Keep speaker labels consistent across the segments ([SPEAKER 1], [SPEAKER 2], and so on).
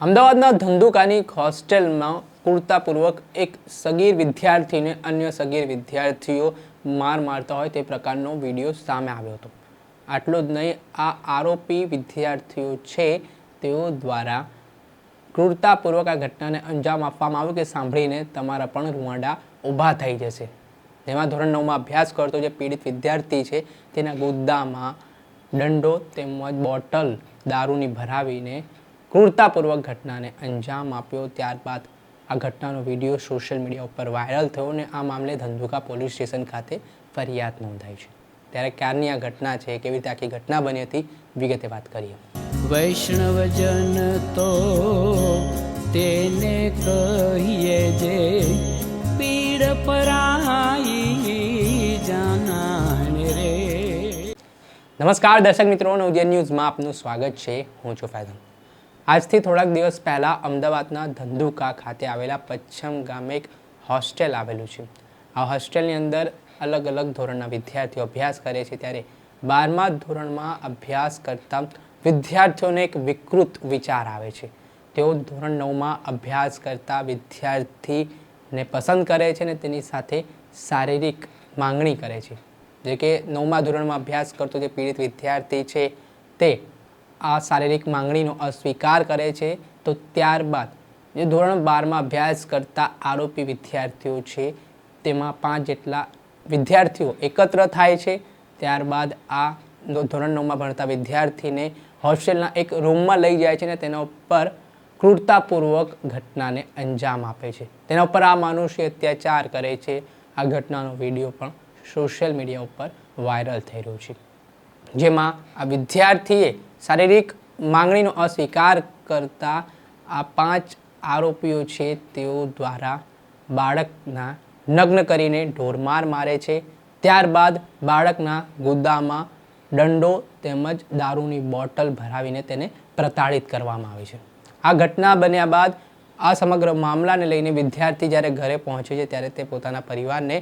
[SPEAKER 1] અમદાવાદના ધંધુકાની હોસ્ટેલમાં કુર્તાપૂર્વક એક સગીર વિદ્યાર્થીને અન્ય સગીર વિદ્યાર્થીઓ માર મારતા હોય તે પ્રકારનો વીડિયો સામે આવ્યો હતો. આટલો જ નહીં, આ આરોપી વિદ્યાર્થીઓ છે તેઓ દ્વારા ક્રૂરતાપૂર્વક આ ઘટનાને અંજામ આપવામાં આવ્યો કે સાંભળીને તમારા પણ રૂવાડા ઊભા થઈ જશે. જેમાં ધોરણ નવમાં અભ્યાસ કરતો જે પીડિત વિદ્યાર્થી છે, તેના ગુદ્દામાં દંડો તેમજ બોટલ દારૂની ભરાવીને ક્રૂરતાપૂર્વક ઘટનાને અંજામ આપ્યો. ત્યારબાદ આ ઘટનાનો વીડિયો સોશિયલ મીડિયા ઉપર વાયરલ થયો અને આ મામલે ધંધુકા પોલીસ સ્ટેશન ખાતે ફરિયાદ નોંધાઈ છે. ત્યારે ક્યારની આ ઘટના છે કેવી રીતે આખી ઘટના બની હતી વિગતે વાત કરીએ.
[SPEAKER 2] વૈષ્ણવજન તો તેને કહીએ જે પીડ પરાઈ જાનાને રે.
[SPEAKER 1] નમસ્કાર દર્શક મિત્રો નવજન ન્યૂઝમાં આપનું સ્વાગત છે. હું છું ફૈઝન આજથી થોડાક દિવસ પહેલાં અમદાવાદના ધંધુકા ખાતે આવેલા પચ્છમ ગામે એક હોસ્ટેલ આવેલું છે. આ હોસ્ટેલની અંદર અલગ અલગ ધોરણના વિદ્યાર્થીઓ અભ્યાસ કરે છે. ત્યારે બારમા ધોરણમાં અભ્યાસ કરતા વિદ્યાર્થીઓને એક વિકૃત વિચાર આવે છે. તેઓ ધોરણ નવમાં અભ્યાસ કરતા વિદ્યાર્થીને પસંદ કરે છે અને તેની સાથે શારીરિક માંગણી કરે છે. જે કે નવમા ધોરણમાં અભ્યાસ કરતો જે પીડિત વિદ્યાર્થી છે તે આ શારીરિક માંગણીનો અસ્વીકાર કરે છે, તો ત્યારબાદ જે ધોરણ બારમાં અભ્યાસ કરતા આરોપી વિદ્યાર્થીઓ છે, તેમાં પાંચ જેટલા વિદ્યાર્થીઓ એકત્ર થાય છે. ત્યારબાદ આ ધોરણ નવમાં ભણતા વિદ્યાર્થીને હોસ્ટેલના એક રૂમમાં લઈ જાય છે અને તેના ઉપર ક્રૂરતાપૂર્વક ઘટનાને અંજામ આપે છે. તેના ઉપર આ માનુષી અત્યાચાર કરે છે. આ ઘટનાનો વીડિયો પણ સોશિયલ મીડિયા ઉપર વાયરલ થઈ રહ્યો છે. જેમાં આ વિદ્યાર્થીએ શારીરિક માંગણીનો અસ્વીકાર કરતા આ પાંચ આરોપીઓ છે તેઓ દ્વારા બાળકના નગ્ન કરીને ઢોરમાર મારે છે. ત્યારબાદ બાળકના ગુદ્દામાં દંડો તેમજ દારૂની બોટલ ભરાવીને તેને પ્રતાડિત કરવામાં આવે છે. આ ઘટના બન્યા બાદ આ સમગ્ર મામલાને લઈને વિદ્યાર્થી જ્યારે ઘરે પહોંચે છે ત્યારે તે પોતાના પરિવારને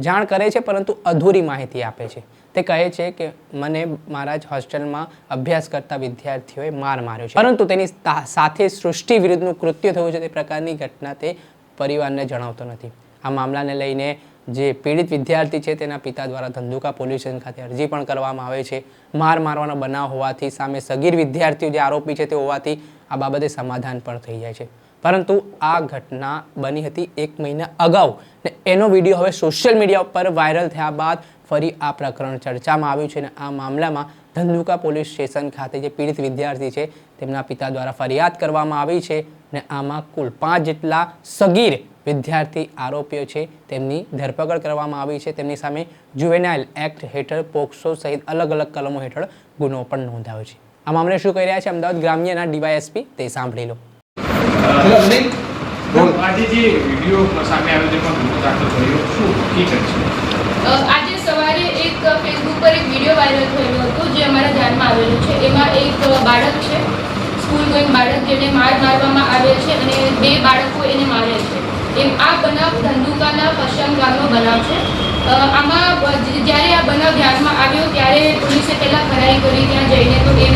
[SPEAKER 1] જાણ કરે છે, પરંતુ અધૂરી માહિતી આપે છે. તે કહે છે કે મને મારા જ હોસ્ટેલમાં અભ્યાસ કરતા વિદ્યાર્થીઓએ માર માર્યો છે. પરંતુ તેની સાથે સૃષ્ટિ વિરુદ્ધનું કૃત્ય થયું છે, તે પ્રકારની ઘટના તે પરિવારને જણાવતો નથી. આ મામલાને લઈને જે પીડિત વિદ્યાર્થી છે, તેના પિતા દ્વારા ધંધુકા પોલીસ સ્ટેશન ખાતે અરજી પણ કરવામાં આવે છે. માર મારવાનો બનાવ હોવાથી સામે સગીર વિદ્યાર્થીઓ જે આરોપી છે, તે હોવાથી આ બાબતે સમાધાન પણ થઈ જાય છે. પરંતુ આ ઘટના બની હતી એક મહિના અગાઉ ને એનો વીડિયો હવે સોશિયલ મીડિયા ઉપર વાયરલ થયા બાદ ફરી આ પ્રકરણ ચર્ચામાં આવ્યું છે અને આ મામલામાં ધંધુકા પોલીસ સ્ટેશન ખાતે જે પીડિત વિદ્યાર્થી છે તેમના પિતા દ્વારા ફરિયાદ કરવામાં આવી છે ને આમાં કુલ પાંચ જેટલા સગીર વિદ્યાર્થી આરોપીઓ છે તેમની ધરપકડ કરવામાં આવી છે. તેમની સામે જુવેનાઇલ એક્ટ હેઠળ પોક્સો સહિત અલગ અલગ કલમો હેઠળ ગુનો પણ નોંધાયો છે. આ મામલે શું કહી રહ્યા છે? અમદાવાદ ગ્રામ્યના ડીવાયએસપી, તે સાંભળી લો.
[SPEAKER 3] આજે જે વીડિયો સામે આવ્યો છે ગુનો દાખલ થયો શું હકીકત છે?
[SPEAKER 4] આજે સવારે એક ફેસબુક પર એક વીડિયો વાયરલ થયેલો હતો જે અમારા ધ્યાનમાં આવેલો છે. એમાં એક બાળક છે સ્કૂલ ગોઈંગ બાળક જેને માર મારવામાં આવે છે અને બે બાળકો એને મારે છે. એમ આ બનાવ ધંધુકાના પશ્ચિમ ગામનો બનાવ છે. આમાં જ્યારે આ બનાવ ધ્યાનમાં આવ્યો ત્યારે પોલીસે પહેલાં ખરાઈ કરી ત્યાં જઈને તો અ,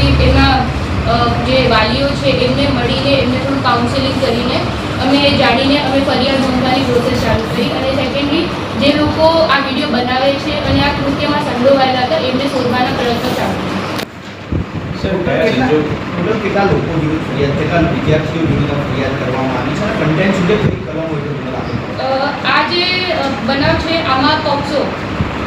[SPEAKER 4] જે વાલીઓ છે એમને મળીને એમને થોડું કાઉન્સેલિંગ કરીને અમે જાણીને અમે ફરિયાદ નોંધવાની પ્રોસેસ ચાલુ કરી. અને સેકન્ડલી જે લોકો આ વીડિયો બનાવે છે અને આ કૃત્યમાં સંડોવાયેલા હતા એમને શોધવાના પ્રયત્નો ચાલુ કર્યા.
[SPEAKER 5] સર કયા સંજોગ ટોટલ કેટલા લોકો વિરુદ્ધ ફરિયાદ કેટલા વિદ્યાર્થીઓ વિરુદ્ધ આ ફરિયાદ કરવામાં આવી છે? અને કન્ટેન્ટ સુધી કઈ કલમો હેઠળ ગુનો દાખલ કરવામાં
[SPEAKER 4] આ જે બનાવ છે આમાં પોક્સો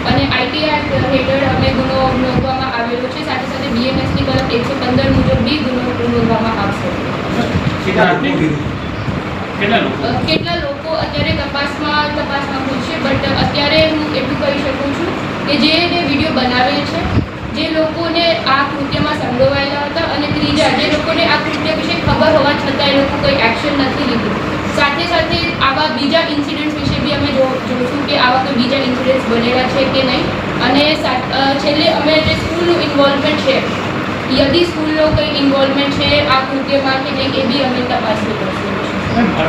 [SPEAKER 4] અને આઈટી એક્ટ હેઠળ અમે ગુનો નોંધવામાં આવેલો છે. સાથે સાથે બીએનએસની કલમ એકસો પંદર મુજબ બી ગુનો નોંધવામાં આવશે.
[SPEAKER 5] કેટલા લોકો?
[SPEAKER 4] અત્યારે તપાસમાં તપાસમાં પૂછશે બટ અત્યારે હું એટલું કહી શકું છું કે જે વીડિયો બનાવે છે જે લોકોને આ કૃત્યમાં સંડોવાયેલા હતા અને ત્રીજા જે લોકોને આ કૃત્ય વિશે ખબર હોવા છતાં એ લોકો કોઈ એક્શન નથી લીધું. સાથે સાથે આવા બીજા ઇન્સિડન્ટ્સ વિશે બી અમે જોઈશું કે આવા કોઈ બીજા ઇન્સિડન્ટ્સ બનેલા છે કે નહીં. અને છેલ્લે અમે જે સ્કૂલનું ઇન્વોલ્વમેન્ટ છે યદિ સ્કૂલનો કોઈ ઇન્વોલ્વમેન્ટ છે? આ કૃત્યમાં કે નહીં એ બી અમે તપાસવી પડશે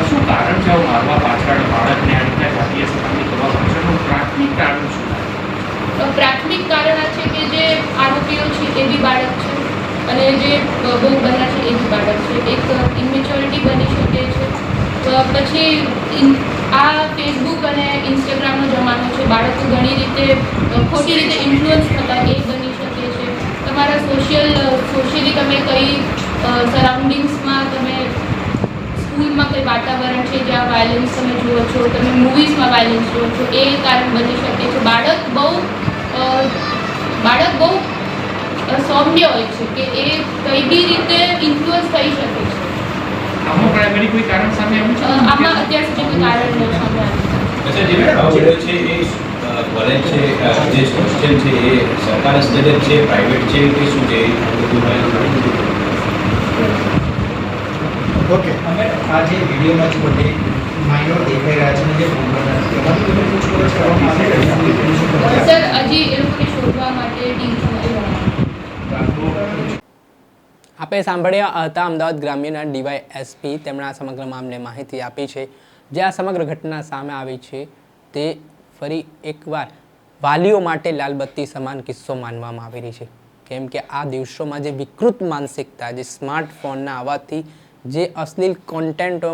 [SPEAKER 3] શું કારણ છે? મારવા પાછળ બાળકને આ રીતના જાતીય સતામણી કરવા પાછળનું પ્રાથમિક કારણ શું
[SPEAKER 4] પ્રાથમિક કારણ આ છે કે જે આરોપીઓ છે એ બી બાળક છે. અને જે બહુ બનનાર છે એ બી બાળક છે. એક ઇમેચ્યોરિટી પછી આ ફેસબુક અને ઇન્સ્ટાગ્રામનો જમાનો છે. બાળકો ઘણી રીતે ખોટી રીતે ઇન્ફ્લુઅન્સ થતા એ બની શકે છે તમારા સોશિયલ સોશિયલી તમે કઈ સરાઉન્ડિંગ્સમાં તમે સ્કૂલમાં કંઈ વાતાવરણ છે જ્યાં વાયલન્સ તમે જુઓ છો તમે મૂવીઝમાં વાયલન્સ જુઓ છો એ કારણ બની શકે છે. બાળક બહુ બાળક બહુ સૌમ્ય હોય છે કે એ કઈ બી રીતે ઇન્ફ્લુઅન્સ થઈ શકે છે.
[SPEAKER 3] આમાં પ્રાઇમરી કોઈ કારણ સામે આવ્યું છે?
[SPEAKER 4] આમાં અત્યાર સુધી કોઈ કારણ નથી સામે આવ્યું.
[SPEAKER 6] અચ્છા જે વીડિયો છે એ કોલેજ છે જે હોસ્ટેલ છે એ સરકાર સંચાલિત છે પ્રાઇવેટ છે કે શું છે
[SPEAKER 5] ઓકે. અમે આ જે વિડીયોમાં જે બધે માઇનોર દેખાઈ રહ્યા છે જે.
[SPEAKER 4] સર હજી એ લોકોને શોધવા માટે ટીમ ચલાવી
[SPEAKER 1] સાંભળ્યા હતા અમદાવાદ ગ્રામ્યના ડીવાય એસપી તેમણે આ સમગ્ર મામલે માહિતી આપી છે. જે આ સમગ્ર ઘટના સામે આવી છે તે ફરી એકવાર વાલીઓ માટે લાલબત્તી સમાન કિસ્સો માનવામાં આવી રહી છે. કેમ કે આ દિવસોમાં જે વિકૃત માનસિકતા, જે સ્માર્ટફોનના આવવાથી જે અશ્લીલ કોન્ટેન્ટો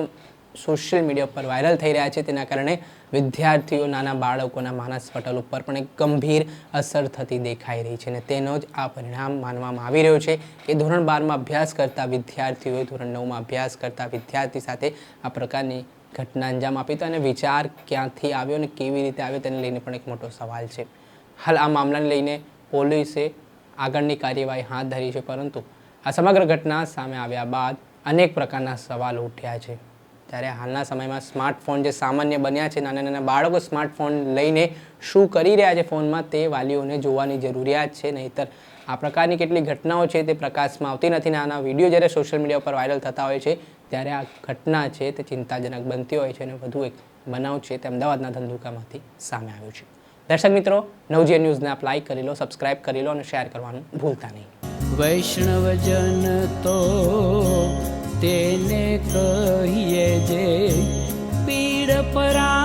[SPEAKER 1] સોશિયલ મીડિયા પર વાયરલ થઈ રહ્યા છે, તેના કારણે વિદ્યાર્થીઓ, નાના બાળકોના માનસ પટલ ઉપર પણ એક ગંભીર અસર થતી દેખાઈ રહી છે અને તેનો જ આ પરિણામ માનવામાં આવી રહ્યો છે કે ધોરણ બારમાં અભ્યાસ કરતા વિદ્યાર્થીઓએ ધોરણ નવમાં અભ્યાસ કરતા વિદ્યાર્થી સાથે આ પ્રકારની ઘટના અંજામ આપી તો અને વિચાર ક્યાંથી આવ્યો અને કેવી રીતે આવ્યો તેને લઈને પણ એક મોટો સવાલ છે. હાલ આ મામલાને લઈને પોલીસે આગળની કાર્યવાહી હાથ ધરી છે, પરંતુ આ સમગ્ર ઘટના સામે આવ્યા બાદ અનેક પ્રકારના સવાલો ઉઠ્યા છે. ત્યારે હાલના સમયમાં સ્માર્ટફોન જે સામાન્ય બન્યા છે, નાના નાના બાળકો સ્માર્ટફોન લઈને શું કરી રહ્યા છે ફોનમાં તે વાલીઓને જોવાની જરૂરિયાત છે. નહીંતર આ પ્રકારની કેટલી ઘટનાઓ છે તે પ્રકાશમાં આવતી નથી. અને આના વીડિયો જ્યારે સોશિયલ મીડિયા પર વાયરલ થતા હોય છે ત્યારે આ ઘટના છે તે ચિંતાજનક બનતી હોય છે અને વધુ એક બનાવ છે તે અમદાવાદના ધંધુકામાંથી સામે આવ્યું છે. દર્શક મિત્રો, નવજીવન ન્યૂઝને આપ લાઈક કરી લો સબસ્ક્રાઇબ કરી લો અને શેર કરવાનું ભૂલતા નહીં.
[SPEAKER 2] વૈષ્ણવજન તો તેને કહીએ જે પીડ પરા